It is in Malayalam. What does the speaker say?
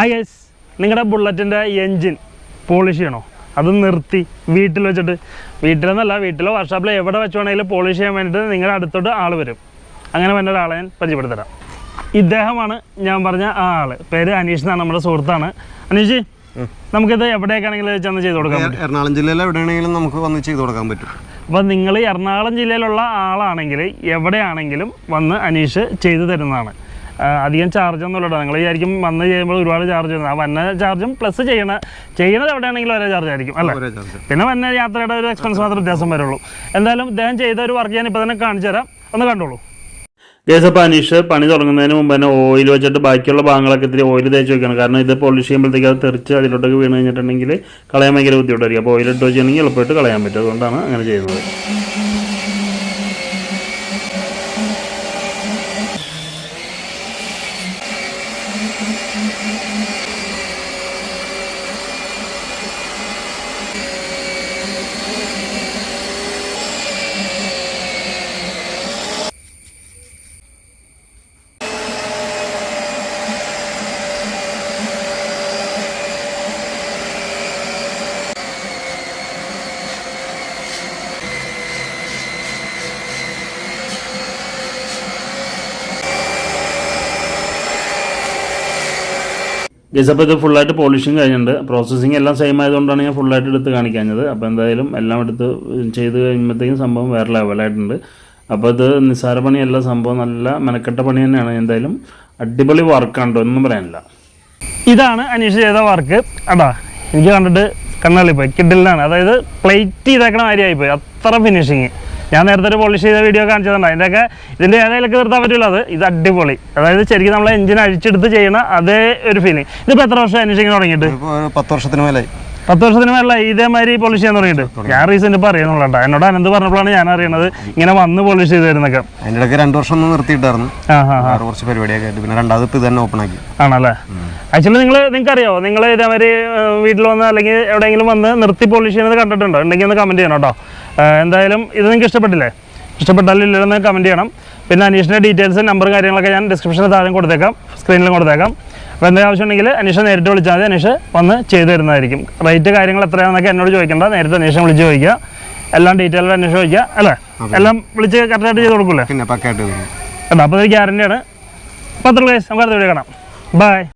ആ യെസ് നിങ്ങളുടെ ബുള്ളറ്റിന്റെ എൻജിൻ പോളിഷ് ചെയ്യണോ? അത് നിർത്തി വീട്ടിൽ വെച്ചിട്ട്. വീട്ടിലെന്നല്ല വീട്ടിലോ വർക്ക്ഷോപ്പിലോ എവിടെ വെച്ച് വേണമെങ്കിലും പോളിഷ് ചെയ്യാൻ വേണ്ടിയിട്ട് നിങ്ങളുടെ അടുത്തോട്ട് ആൾ വരും. അങ്ങനെ വേണ്ട ഒരാളെ ഞാൻ പരിചയപ്പെടുത്തരാം. ഇദ്ദേഹമാണ് ഞാൻ പറഞ്ഞ ആ ആൾ. പേര് അനീഷ് എന്നാണ് നമ്മുടെ സുഹൃത്താണ്. അനീഷ് നമുക്കിത് എവിടേക്കാണെങ്കിലും ചെന്ന് ചെയ്ത് കൊടുക്കാം എറണാകുളം ജില്ലയിൽ എവിടെയാണെങ്കിലും നമുക്ക് വന്ന് ചെയ്ത് കൊടുക്കാൻ പറ്റും. അപ്പം നിങ്ങൾ എറണാകുളം ജില്ലയിലുള്ള ആളാണെങ്കിൽ എവിടെയാണെങ്കിലും വന്ന് അനീഷ് ചെയ്തു തരുന്നതാണ്. അധികം ചാർജ് ഒന്നും ഇല്ലട്ടോ. നിങ്ങൾ വിചാരിക്കും വന്ന് ചെയ്യുമ്പോൾ ഒരുപാട് ചാർജ് വരുന്നത് ആ വന്ന ചാർജും പ്ലസ് ചെയ്യണ ചെയ്യണത് എവിടെയാണെങ്കിലും ഒരേ ചാർജ് ആയിരിക്കും അല്ലേ? പിന്നെ വന്ന യാത്രയുടെ ഒരു എക്സ്പെൻസ് മാത്രം വ്യത്യാസം വരുള്ളൂ. എന്തായാലും ഇദ്ദേഹം ചെയ്ത ഒരു വർക്ക് ഞാൻ ഇപ്പോൾ തന്നെ കാണിച്ചു തരാം. ഒന്ന് കണ്ടോളൂ. ഗേസ് അപ്പോൾ അനീഷ് പണി തുടങ്ങുന്നതിന് മുമ്പ് തന്നെ ഓയിൽ വെച്ചിട്ട് ബാക്കിയുള്ള ഭാഗങ്ങളൊക്കെ ഇത്തിരി ഓയിൽ തേച്ച് വെക്കണം. കാരണം ഇത് പോളിഷ് ചെയ്യുമ്പോഴത്തേക്ക് അത് തെറിച്ച് അതിലോട്ടൊക്കെ വീണ് കഴിഞ്ഞിട്ടുണ്ടെങ്കിൽ കളയാൻ ഭയങ്കര ബുദ്ധിമുട്ടായിരിക്കും. അപ്പോൾ ഓയിൽ ഇട്ട് വെച്ചിട്ടുണ്ടെങ്കിൽ എളുപ്പമായിട്ട് കളയാൻ പറ്റും. അതുകൊണ്ടാണ് അങ്ങനെ ചെയ്യുന്നത്. ഗസ് അപ്പോൾ ഇത് ഫുള്ളായിട്ട് പോളിഷിങ് കഴിഞ്ഞിട്ടുണ്ട്. പ്രോസസ്സിങ് എല്ലാം സെയിം ആയതുകൊണ്ടാണ് ഞാൻ ഫുള്ളായിട്ട് എടുത്ത് കാണിക്കാഞ്ഞത്. അപ്പോൾ എന്തായാലും എല്ലാം എടുത്ത് ചെയ്ത് കഴിയുമ്പോഴത്തേക്കും സംഭവം വേറെ ലെവലായിട്ടുണ്ട് അപ്പോൾ ഇത് നിസ്സാര പണിയല്ല സംഭവം നല്ല മെനക്കെട്ട പണി തന്നെയാണ്. എന്തായാലും അടിപൊളി വർക്കാണ് ഒന്നും പറയാനില്ല. ഇതാണ് അനീഷ് ചെയ്ത വർക്ക് അടാ എനിക്ക് കണ്ടിട്ട് കണ്ണാളിപ്പോയി കിഡിലാണ് അതായത് പ്ലേറ്റ് ചെയ്തേക്കണ കാര്യമായിപ്പോയി അത്ര ഫിനിഷിങ് ഞാൻ നേരത്തെ ഒരു പോളിഷ് ചെയ്ത വീഡിയോ കാണിച്ചതുണ്ട്? അതിന്റെയൊക്കെ ഇതിന്റെ ഏതായാലൊക്കെ നിർത്താൻ പറ്റില്ല അത്. ഇത് അടിപൊളി. അതായത് ശരിക്കും നമ്മൾ എഞ്ചിൻ അഴിച്ചെടുത്ത് ചെയ്യുന്ന അതേ ഒരു ഫീലിംഗ് ഇതിപ്പോൾ എത്ര വർഷം അന്വേഷിക്കാൻ തുടങ്ങിയിട്ട്? പത്ത് വർഷത്തിന് മേലായി. പത്ത് വർഷത്തിന് മേലെ ഇതേമാതിരി പോളിഷ് ചെയ്യാൻ തുടങ്ങിയിട്ട് ഞാൻ റീസെന്റ് ഇപ്പൊ അറിയുന്നുള്ളൂ എന്നോട് അനന്ത് പറഞ്ഞപ്പോഴാണ് ഞാൻ അറിയണത് ഇങ്ങനെ വന്ന് പോളിഷ് ചെയ്ത് തരുന്നൊക്കെ. അതിന്റെ ഇടയ്ക്ക് രണ്ട് വർഷം ഒന്ന് നിർത്തിയിട്ടായിരുന്നു. ആ ഹാ ഹാ വേറെ കുറച്ച് പരിപാടിയൊക്കെ ആയിട്ട്. പിന്നെ രണ്ടാമത് ഇത് തന്നെ ഓപ്പൺ ആക്കി. ആണല്ലേ? ആക്ച്വലി നിങ്ങൾ നിങ്ങൾക്ക് അറിയാമോ നിങ്ങൾ ഇതേമാതിരി വീട്ടിൽ വന്ന് അല്ലെങ്കിൽ എവിടെയെങ്കിലും വന്ന് നിർത്തി പോളിഷ് ചെയ്യുന്നത് കണ്ടിട്ടുണ്ടോ? ഉണ്ടെങ്കിൽ ഒന്ന് കമന്റ് ചെയ്യണം കേട്ടോ. എന്തായാലും ഇത് നിങ്ങൾക്ക് ഇഷ്ടപ്പെട്ടില്ലേ? ഇഷ്ടപ്പെട്ടാലും ഇല്ലെന്ന് കമന്റ് ചെയ്യണം. പിന്നെ അനീഷിന്റെ ഡീറ്റെയിൽസ് നമ്പറും കാര്യങ്ങളൊക്കെ ഞാൻ ഡിസ്ക്രിപ്ഷനിൽ താഴെ കൊടുത്തേക്കാം. സ്ക്രീനിലും കൊടുത്തേക്കാം. അപ്പോൾ എന്തെങ്കിലും ആവശ്യമുണ്ടെങ്കിൽ അനീഷ നേരിട്ട് വിളിച്ചാൽ മതി. അനീഷ് വന്ന് ചെയ്തു തരുന്നതായിരിക്കും. റേറ്റ് കാര്യങ്ങൾ എത്രയാണെന്നൊക്കെ എന്നോട് ചോദിക്കേണ്ട. നേരത്തെ അനീഷനെ വിളിച്ച് ചോദിക്കുക എല്ലാം ഡീറ്റെയിൽ അന്വേഷിച്ച് ചോദിക്കുക അല്ലേ? എല്ലാം വിളിച്ച് കറക്റ്റായിട്ട് ചെയ്ത് കൊടുക്കൂലേ? പിന്നെ പക്കായിട്ട് കേട്ടോ അപ്പോൾ ഇത് ഗ്യാരണ്ടിയാണ് അപ്പോൾ അത്ര നമുക്ക് അടുത്ത വീഡിയോ കാണാം. ബൈ